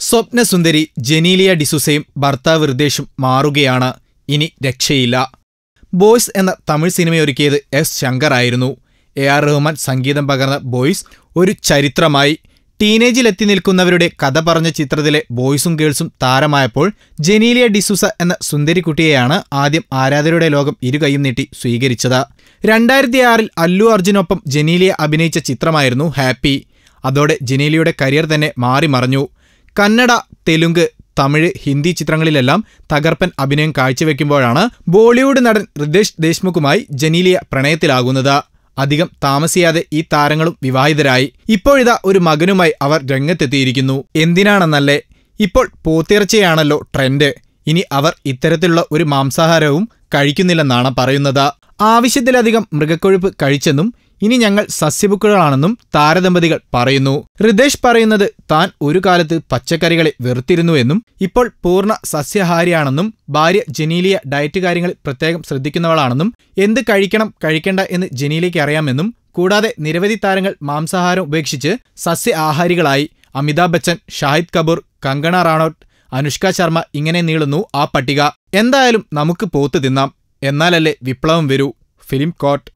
സ്വപ്നസുന്ദരി ജനീലിയ ഡിസുസയും ഭർത്താവ് ഹൃദേശും മാറുകയാണ്. ഇനി രക്ഷയില്ല. ബോയ്സ് എന്ന തമിഴ് സിനിമയൊരുക്കിയത് എസ് ശങ്കർ ആയിരുന്നു. എ ആർ റഹ്മാൻ സംഗീതം പകർന്ന ബോയ്സ് ഒരു ചരിത്രമായി. ടീനേജിലെത്തി നിൽക്കുന്നവരുടെ കഥ പറഞ്ഞ ചിത്രത്തിലെ ബോയ്സും ഗേൾസും താരമായപ്പോൾ ജനീലിയ ഡിസുസ എന്ന സുന്ദരിക്കുട്ടിയെയാണ് ആദ്യം ആരാധകരുടെ ലോകം ഇരുകൈയും നീട്ടി സ്വീകരിച്ചത്. രണ്ടായിരത്തി ആറിൽ അല്ലു അർജുനൊപ്പം ജനീലിയ അഭിനയിച്ച ചിത്രമായിരുന്നു ഹാപ്പി. അതോടെ ജിനേലിയുടെ കരിയർ തന്നെ മാറിമറിഞ്ഞു കന്നഡ തെലുങ്ക് തമിഴ് ഹിന്ദി ചിത്രങ്ങളിലെല്ലാം തകർപ്പൻ അഭിനയം കാഴ്ചവെക്കുമ്പോഴാണ് ബോളിവുഡ് നടൻ റിതേഷ് ദേശ്മുഖുമായി ജനീലിയ പ്രണയത്തിലാകുന്നത്. അധികം താമസിയാതെ ഈ താരങ്ങളും വിവാഹിതരായി. ഇപ്പോഴിതാ ഒരു മകനുമായി അവർ രംഗത്തെത്തിയിരിക്കുന്നു. എന്തിനാണെന്നല്ലേ? ഇപ്പോൾ പോത്തിറച്ചയാണല്ലോ ട്രെൻഡ്. ഇനി അവർ ഇത്തരത്തിലുള്ള ഒരു മാംസാഹാരവും കഴിക്കുന്നില്ലെന്നാണ് പറയുന്നത്. ആവശ്യത്തിലധികം മൃഗക്കൊഴുപ്പ് കഴിച്ചെന്നും ഇനി ഞങ്ങൾ സസ്യബുക്കുകളാണെന്നും താരദമ്പതികൾ പറയുന്നു. ഹൃദേഷ് പറയുന്നത് താൻ ഒരു കാലത്ത് പച്ചക്കറികളെ വെറുത്തിരുന്നുവെന്നും ഇപ്പോൾ പൂർണ സസ്യഹാരിയാണെന്നും ഭാര്യ ജനീലിയ ഡയറ്റ് കാര്യങ്ങളിൽ പ്രത്യേകം ശ്രദ്ധിക്കുന്നവളാണെന്നും എന്ത് കഴിക്കണം കഴിക്കേണ്ട എന്ന് ജനീലിയയ്ക്ക് അറിയാമെന്നും കൂടാതെ നിരവധി താരങ്ങൾ മാംസാഹാരം ഉപേക്ഷിച്ച് സസ്യ ആഹാരികളായി അമിതാഭ് ബച്ചൻ ഷാഹിദ് കപൂർ കങ്കണ റാണോട്ട് അനുഷ്ക ശർമ്മ ഇങ്ങനെ നീളുന്നു ആ പട്ടിക. എന്തായാലും നമുക്ക് പോത്ത് തിന്നാം. എന്നാലല്ലേ വിപ്ലവം വരൂ. Film coat